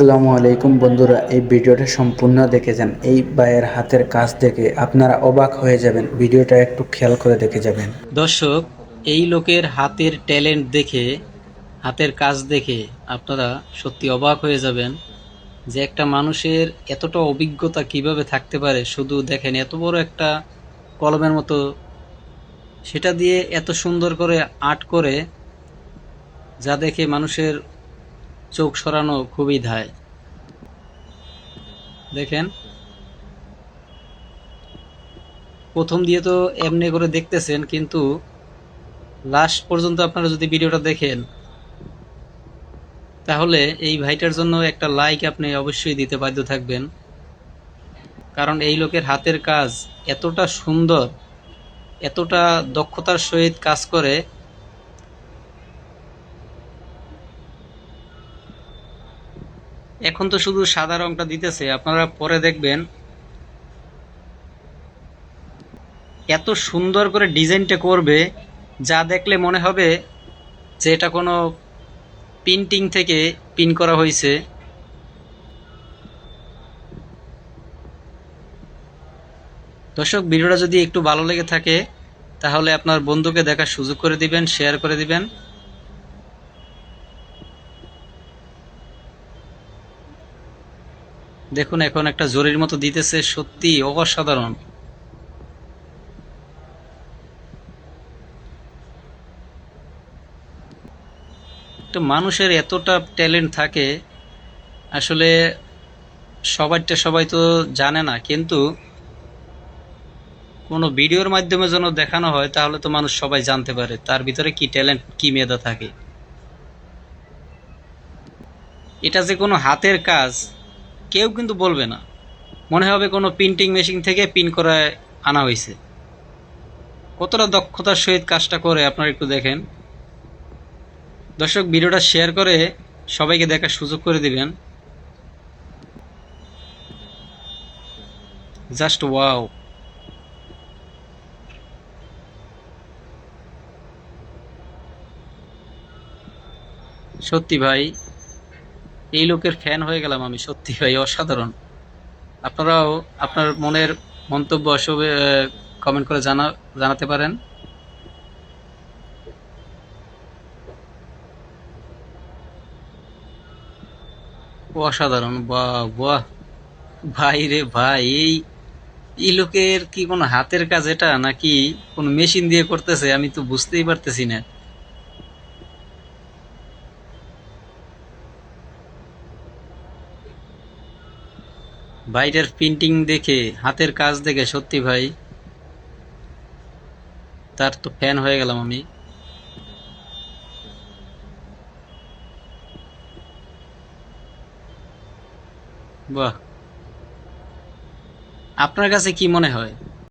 আসসালামু আলাইকুম বন্ধুরা, এই ভিডিওটা সম্পূর্ণ দেখে যান। এই ভাইয়ের হাতের কাজ দেখে আপনারা অবাক হয়ে যাবেন। ভিডিওটা একটু খেয়াল করে দেখে যাবেন। দর্শক, এই লোকের হাতের ট্যালেন্ট দেখে, হাতের কাজ দেখে আপনারা সত্যি অবাক হয়ে যাবেন যে একটা মানুষের এতটা অভিজ্ঞতা কীভাবে থাকতে পারে। শুধু দেখেন, এত বড় একটা কলমের মতো সেটা দিয়ে এত সুন্দর করে আর্ট করে যা দেখে মানুষের চোখ সরানো খুবই ধায়। দেখেন। প্রথম দিয়ে তো এমনি করে দেখতেছেন, কিন্তু লাস্ট পর্যন্ত আপনারা যদি ভিডিওটা দেখেন, তাহলে এই ভাইটার জন্য একটা লাইক আপনি অবশ্যই দিতে বাধ্য থাকবেন। কারণ এই লোকের হাতের কাজ এতটা সুন্দর, এতটা দক্ষতার সহিত কাজ করে এখন তো শুধু সাদা রংটা দিতেছে, আপনারা পরে দেখবেন। এত সুন্দর করে ডিজাইনটা করবে, যা দেখলে মনে হবে যে এটা কোনো প্রিন্টিং থেকে পিন করা হয়েছে। দর্শক, ভিডিওটা যদি একটু ভালো লেগে থাকে, তাহলে আপনার বন্ধুকে দেখার সুযোগ করে দিবেন শেয়ার করে দিবেন। দেখুন, এখন একটা জরির মতো দিতেছে, সত্যি অসাধারণ। তো মানুষের এতটা ট্যালেন্ট থাকে, আসলে সবাইটা সবাই তো জানে না, কিন্তু কোনো ভিডিওর মাধ্যমে যেন দেখানো হয়, তাহলে তো মানুষ সবাই জানতে পারে, তার ভিতরে কি ট্যালেন্ট, কি মেধা থাকে। এটা যে কোনো হাতের কাজ কেউ কিন্তু বলবে না। মনে হবে কোনো প্রিন্টিং মেশিন থেকে পিন করে আনা হয়েছে। কতটা দক্ষতার সহিত কাজটা করে, আপনারা একটু দেখেন। দর্শক, ভিডিওটা শেয়ার করে সবাইকে দেখার সুযোগ করে দিবেন। জাস্ট ওয়াও সত্যি ভাই এই লোকের ফ্যান হয়ে গেলাম আমি, সত্যি ভাই, অসাধারণ। আপনারাও আপনার মনের মন্তব্য সবে কমেন্ট করে জানা, জানাতে পারেন। অসাধারণ, বাহ বাহ। ভাই রে ভাই, এই এই লোকের কি কোনো হাতের কাজ এটা, নাকি কোন মেশিন দিয়ে করতেছে, আমি তো বুঝতেই পারতেছি না। ভাইটার প্রিন্টিং দেখে, হাতের কাজ দেখে, সত্যি ভাই। তার তো ফ্যান হয়ে গেলাম আমি। বাহ। আপনার কাছে কি মনে হয়?